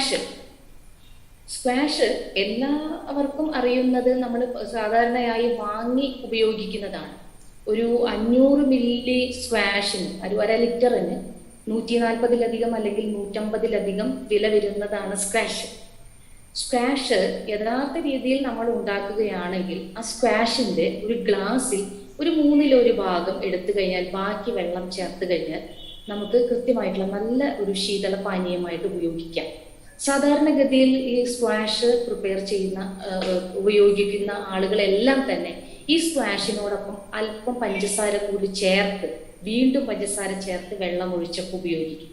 Squash squash എല്ലാവർക്കും അറിയുന്നത് നമ്മൾ സാധാരണയായി വാങ്ങി ഉപയോഗിക്കുന്നതാണ്. ഒരു അഞ്ഞൂറ് മില്ലി സ്ക്വാഷിന് ഒരു അര ലിറ്ററിന് നൂറ്റി നാൽപ്പതിലധികം അല്ലെങ്കിൽ നൂറ്റമ്പതിലധികം വില വരുന്നതാണ് സ്ക്വാഷ്. സ്ക്വാഷ് യഥാർത്ഥ രീതിയിൽ നമ്മൾ ഉണ്ടാക്കുകയാണെങ്കിൽ ആ സ്ക്വാഷിന്റെ ഒരു ഗ്ലാസ്സിൽ ഒരു മൂന്നിലൊരു ഭാഗം എടുത്തു കഴിഞ്ഞാൽ ബാക്കി വെള്ളം ചേർത്ത് കഴിഞ്ഞാൽ നമുക്ക് കൃത്യമായിട്ടുള്ള നല്ല ഒരു ശീതള പാനീയമായിട്ട് ഉപയോഗിക്കാം. സാധാരണഗതിയിൽ ഈ സ്ക്വാഷ് പ്രിപ്പയർ ചെയ്യുന്ന ഉപയോഗിക്കുന്ന ആളുകളെല്ലാം തന്നെ ഈ സ്ക്വാഷിനോടൊപ്പം അല്പം പഞ്ചസാര കൂടി ചേർത്ത് വീണ്ടും പഞ്ചസാര ചേർത്ത് വെള്ളം ഒഴിച്ചൊക്കെ ഉപയോഗിക്കും.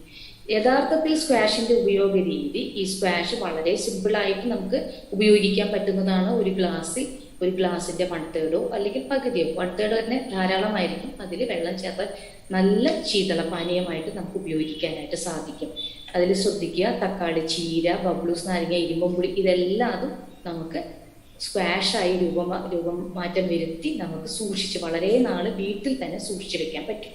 യഥാർത്ഥത്തിൽ സ്ക്വാഷിന്റെ ഉപയോഗ രീതി ഈ സ്ക്വാഷ് വളരെ സിമ്പിളായിട്ട് നമുക്ക് ഉപയോഗിക്കാൻ പറ്റുന്നതാണ് ഒരു ഗ്ലാസ്സിൽ ഒരു ഗ്ലാസിന്റെ വൺ തേർഡോ അല്ലെങ്കിൽ പകുതിയോ. വൺ തേർഡ് തന്നെ ധാരാളമായിരിക്കും അതിൽ വെള്ളം ചേർത്താൽ നല്ല ശീതളപാനീയമായിട്ട് നമുക്ക് ഉപയോഗിക്കാനായിട്ട് സാധിക്കും. അതിൽ ശ്രദ്ധിക്കുക തക്കാളി ചീര ബബ്ലൂസ് നാരങ്ങ ഇരുമ്പുംപുളി ഇതെല്ലാം നമുക്ക് സ്ക്വാഷായി രൂപം രൂപം മാറ്റം വരുത്തി നമുക്ക് സൂക്ഷിച്ച് വളരെ നാൾ വീട്ടിൽ തന്നെ സൂക്ഷിച്ചു വെക്കാൻ പറ്റും.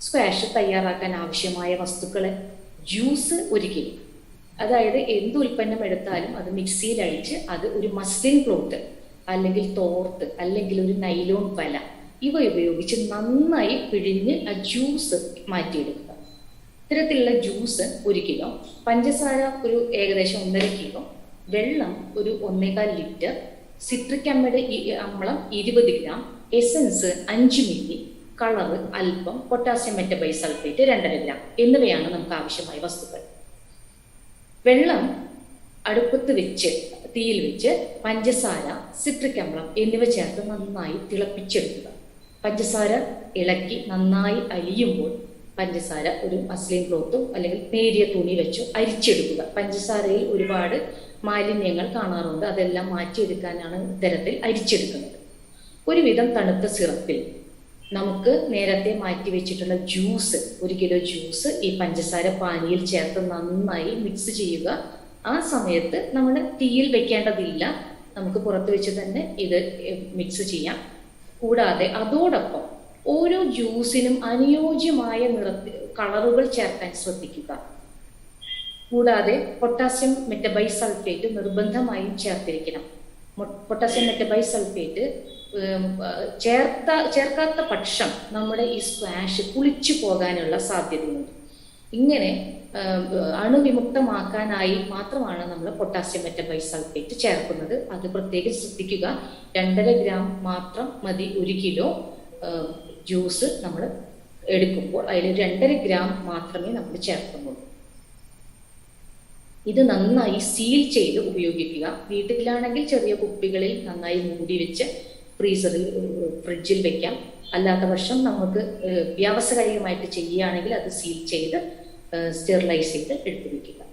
സ്ക്വാഷ് തയ്യാറാക്കാൻ ആവശ്യമായ വസ്തുക്കളെ ജ്യൂസ് ഒരുക്കി അതായത് എന്ത് ഉൽപ്പന്നം എടുത്താലും അത് മിക്സിയിൽ അടിച്ച് അത് ഒരു മസ്ലിൻ ക്ലോത്ത് അല്ലെങ്കിൽ തോർത്ത് അല്ലെങ്കിൽ ഒരു നൈലോൺ വല ഇവ ഉപയോഗിച്ച് നന്നായി പിഴിഞ്ഞ് ആ ജ്യൂസ് മാറ്റിയെടുക്കുക. ഇത്തരത്തിലുള്ള ജ്യൂസ് ഒരു കിലോ പഞ്ചസാര ഒരു ഏകദേശം ഒന്നര കിലോ വെള്ളം ഒരു ഒന്നേകാൽ ലിറ്റർ സിട്രിക് അമ്മയുടെ അമ്ലം ഇരുപത് ഗ്രാം എസൻസ് അഞ്ച് മില്ലി കളറ് അല്പം പൊട്ടാസ്യം മെറ്റബൈ സൾഫേറ്റ് രണ്ടര ഗ്രാം എന്നിവയാണ് നമുക്ക് ആവശ്യമായ വസ്തുക്കൾ. വെള്ളം അടുപ്പത്ത് വെച്ച് തീയിൽ വെച്ച് പഞ്ചസാര സിട്രിക് അമ്ലം എന്നിവ ചേർത്ത് നന്നായി തിളപ്പിച്ചെടുക്കുക. പഞ്ചസാര ഇളക്കി നന്നായി അലിയുമ്പോൾ പഞ്ചസാര ഒരു മസ്ലിൻ ക്ലോത്തോ അല്ലെങ്കിൽ നേരിയ തുണി വെച്ചോ അരിച്ചെടുക്കുക. പഞ്ചസാരയിൽ ഒരുപാട് മാലിന്യങ്ങൾ കാണാറുണ്ട്. അതെല്ലാം മാറ്റിയെടുക്കാനാണ് ഇത്തരത്തിൽ അരിച്ചെടുക്കുന്നത്. ഒരുവിധം തണുത്ത സിറപ്പിൽ നമുക്ക് നേരത്തെ മാറ്റി വെച്ചിട്ടുള്ള ജ്യൂസ് ഒരു കിലോ ജ്യൂസ് ഈ പഞ്ചസാര പാനിയിൽ ചേർത്ത് നന്നായി മിക്സ് ചെയ്യുക. ആ സമയത്ത് നമ്മൾ തീയിൽ വെക്കേണ്ടതില്ല. നമുക്ക് പുറത്ത് വെച്ച് തന്നെ ഇത് മിക്സ് ചെയ്യാം. കൂടാതെ അതോടൊപ്പം ഓരോ ജ്യൂസിനും അനുയോജ്യമായ നിറ കളറുകൾ ചേർക്കാൻ ശ്രദ്ധിക്കുക. കൂടാതെ പൊട്ടാസ്യം മെറ്റബൈ സൾഫേറ്റ് നിർബന്ധമായും ചേർത്തിരിക്കണം. പൊട്ടാസ്യം മെറ്റബൈ സൾഫേറ്റ് ചേർത്ത ചേർക്കാത്ത പക്ഷം നമ്മുടെ ഈ സ്ക്വാഷ് പുളിച്ചു പോകാനുള്ള സാധ്യതയുണ്ട്. ഇങ്ങനെ അണുവിമുക്തമാക്കാനായി മാത്രമാണ് നമ്മൾ പൊട്ടാസ്യം മെറ്റബൈ സൾഫേറ്റ് ചേർക്കുന്നത്. അത് പ്രത്യേകം ശ്രദ്ധിക്കുക. രണ്ടര ഗ്രാം മാത്രം മതി ഒരു കിലോ ജ്യൂസ് നമ്മൾ എടുക്കുമ്പോൾ അതിൽ രണ്ടര ഗ്രാം മാത്രമേ നമ്മൾ ചേർക്കുന്നുള്ളൂ. ഇത് നന്നായി സീൽ ചെയ്ത് ഉപയോഗിക്കുക. വീട്ടിലാണെങ്കിൽ ചെറിയ കുപ്പികളിൽ നന്നായി മൂടി വെച്ച് ഫ്രീസറിൽ ഫ്രിഡ്ജിൽ വെക്കാം. അല്ലാത്ത പക്ഷം നമുക്ക് വ്യാവസായികമായിട്ട് ചെയ്യുകയാണെങ്കിൽ അത് സീൽ ചെയ്ത് സ്റ്റെറിലൈസ് ചെയ്ത് എടുത്തു വെക്കുക.